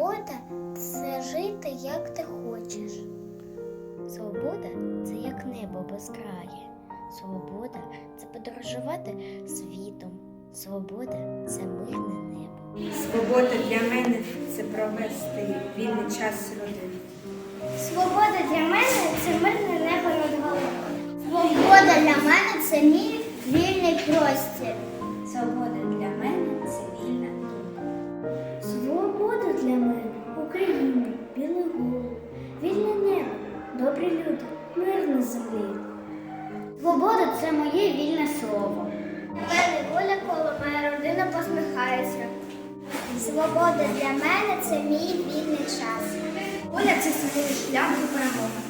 Свобода це жити як ти хочеш. Свобода це як небо безкрає. Свобода це подорожувати світом. Свобода це мирне небо. Свобода для мене це провести вільний час з родиною. Свобода для мене це мирне небо над головою. Свобода для мене це мій вільний простір. Свобода для мене Україна, білий голуб, вільне небо, добрі люди, мир на землі. Свобода це моє вільне слово. У мене воля, коли моя родина посміхається. Свобода для мене це мій вільний час. Воля це свій шлях до перемоги.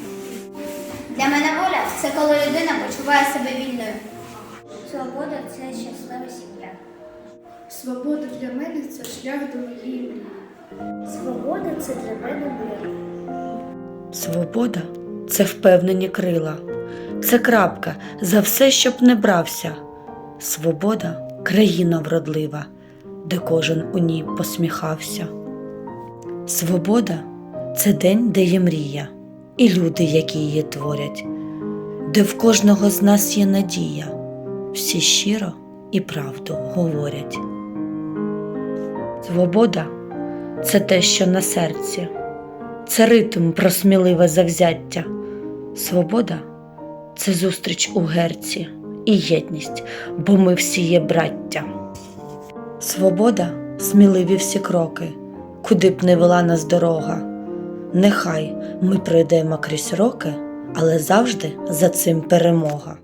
Для мене воля це коли людина почуває себе вільною. Свобода це щаслива сім'я. Свобода для мене це шлях до моєї мрії. Свобода це для мене мир. Свобода це впевнені крила, це крапка за все, щоб не брався. Свобода країна вродлива, де кожен у ній посміхався. Свобода це день, де є мрія, і люди, які її творять, де в кожного з нас є надія, всі щиро і правду говорять. Свобода це те, що на серці це ритм про сміливе завзяття. Свобода це зустріч у герці і єдність, бо ми всі є браття. Свобода сміливі всі кроки, куди б не вела нас дорога. Нехай ми пройдемо крізь роки, але завжди за цим перемога.